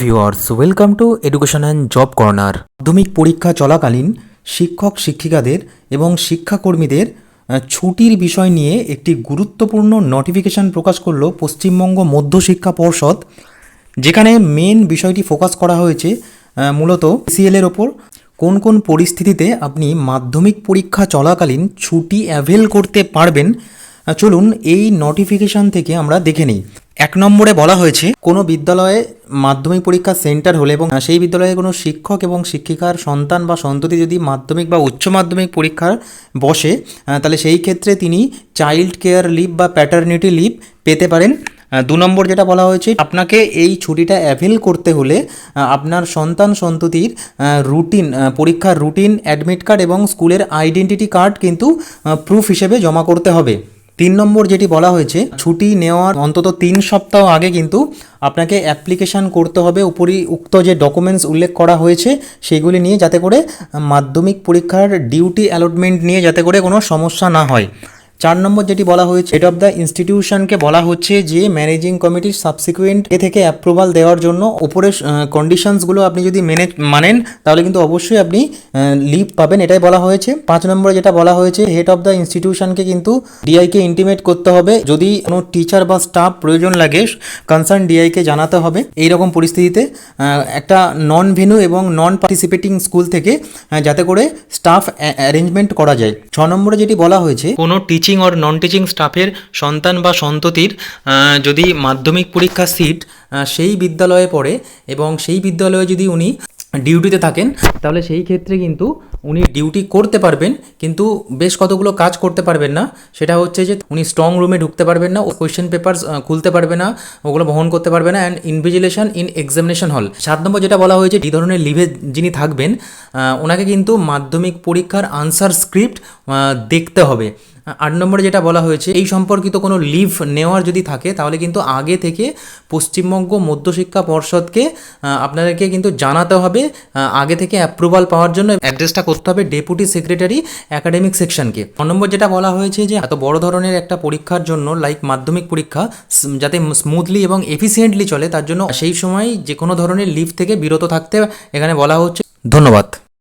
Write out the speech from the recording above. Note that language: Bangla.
Viewers welcome to education and job corner মাধ্যমিক পরীক্ষা চলাকালীন শিক্ষক, শিক্ষিকাদের এবং শিক্ষাকর্মীদের ছুটির বিষয় নিয়ে একটি গুরুত্বপূর্ণ নোটিফিকেশন প্রকাশ করল পশ্চিমবঙ্গ মধ্যশিক্ষা পর্ষদ, যেখানে মেন বিষয়টি ফোকাস করা হয়েছে মূলত সিএল এর ওপর। কোন কোন পরিস্থিতিতে আপনি মাধ্যমিক পরীক্ষা চলাকালীন ছুটি অ্যাভেল করতে পারবেন চলুন এই নোটিফিকেশন থেকে আমরা দেখে নিই। এক নম্বরে বলা হয়েছে, কোনো বিদ্যালয়ে মাধ্যমিক পরীক্ষা সেন্টার হলে এবং সেই বিদ্যালয়ে কোনো শিক্ষক এবং শিক্ষিকার সন্তান বা সন্ততি যদি মাধ্যমিক বা উচ্চ মাধ্যমিক পরীক্ষার বসে তাহলে সেই ক্ষেত্রে তিনি চাইল্ড কেয়ার লিভ বা প্যাটার্নিটি লিভ পেতে পারেন। দু নম্বর যেটা বলা হয়েছে, আপনাকে এই ছুটিটা অ্যাভেল করতে হলে আপনার সন্তান সন্ততির রুটিন পরীক্ষার রুটিন অ্যাডমিট কার্ড এবং স্কুলের আইডেন্টিটি কার্ড কিন্তু প্রুফ হিসেবে জমা করতে হবে। তিন নম্বর যেটি বলা হয়েছে, ছুটি নেওয়ার অন্তত তিন সপ্তাহ আগে কিন্তু আপনাকে অ্যাপ্লিকেশান করতে হবে। উপরি উক্ত যে ডকুমেন্টস উল্লেখ করা হয়েছে, সেগুলি নিয়ে যাতে করে মাধ্যমিক পরীক্ষার ডিউটি অ্যালটমেন্ট নিয়ে যাতে করে কোনো সমস্যা না হয়। চার নম্বর যেটি বলা হয়েছে হেড অফ দ্য ইনস্টিটিউশনকে বলা হচ্ছে যে ম্যানেজিং কমিটির সাবসিকুয়েন্ট এ থেকে অ্যাপ্রুভাল দেওয়ার জন্য ওপরের কন্ডিশনসগুলো আপনি যদি মেনে, মানেন, তাহলে কিন্তু অবশ্যই আপনি লিভ পাবেন। এটাই বলা হয়েছে। পাঁচ নম্বরে যেটা বলা হয়েছে হেড অফ দ্য ইনস্টিটিউশনকে কিন্তু ডিআইকে ইন্টিমেট করতে হবে। যদি কোনো টিচার বা স্টাফ প্রয়োজন লাগে কনসার্ন ডিআইকে জানাতে হবে। এই রকম পরিস্থিতিতে একটা নন ভেনু এবং নন পার্টিসিপেটিং স্কুল থেকে যাতে করে স্টাফ অ্যারেঞ্জমেন্ট করা যায়। ছ নম্বরে যেটি বলা হয়েছে, কোনো টিচিং অর নন টিচিং স্টাফের সন্তান বা সন্ততির যদি মাধ্যমিক পরীক্ষা সিট সেই বিদ্যালয়ে পড়ে এবং সেই বিদ্যালয়ে যদি উনি ডিউটিতে থাকেন, তাহলে সেই ক্ষেত্রে কিন্তু উনি ডিউটি করতে পারবেন, কিন্তু বেশ কতগুলো কাজ করতে পারবেন না। সেটা হচ্ছে যে উনি স্ট্রং রুমে ঢুকতে পারবেন না কোয়েশ্চেন পেপার খুলতে পারবে না, ওগুলো বহন করতে পারবে না অ্যান্ড ইনভিজিলেশন ইন এক্সামিনেশন হল সাত নম্বর যেটা বলা হয়েছে এই ধরনের লিভে যিনি থাকবেন ওনাকে কিন্তু মাধ্যমিক পরীক্ষার আনসার স্ক্রিপ্ট দেখতে হবে। আট নম্বরে যেটা বলা হয়েছে, এই সম্পর্কিত কোনো লিভ নেওয়ার যদি থাকে, তাহলে কিন্তু আগে থেকে পশ্চিমবঙ্গ মধ্যশিক্ষা পর্ষদকে আপনাদেরকে কিন্তু জানাতে হবে আগে থেকে অ্যাপ্রুভাল পাওয়ার জন্য অ্যাড্রেসটা করতে হবে ডেপুটি সেক্রেটারি একাডেমিক সেকশনকে ন নম্বর যেটা বলা হয়েছে যে, এত বড় ধরনের একটা পরীক্ষার জন্য লাইক মাধ্যমিক পরীক্ষা যাতে স্মুথলি এবং এফিসিয়েন্টলি চলে, তার জন্য সেই সময় যে কোনো ধরনের লিভ থেকে বিরত থাকতে এখানে বলা হচ্ছে। ধন্যবাদ।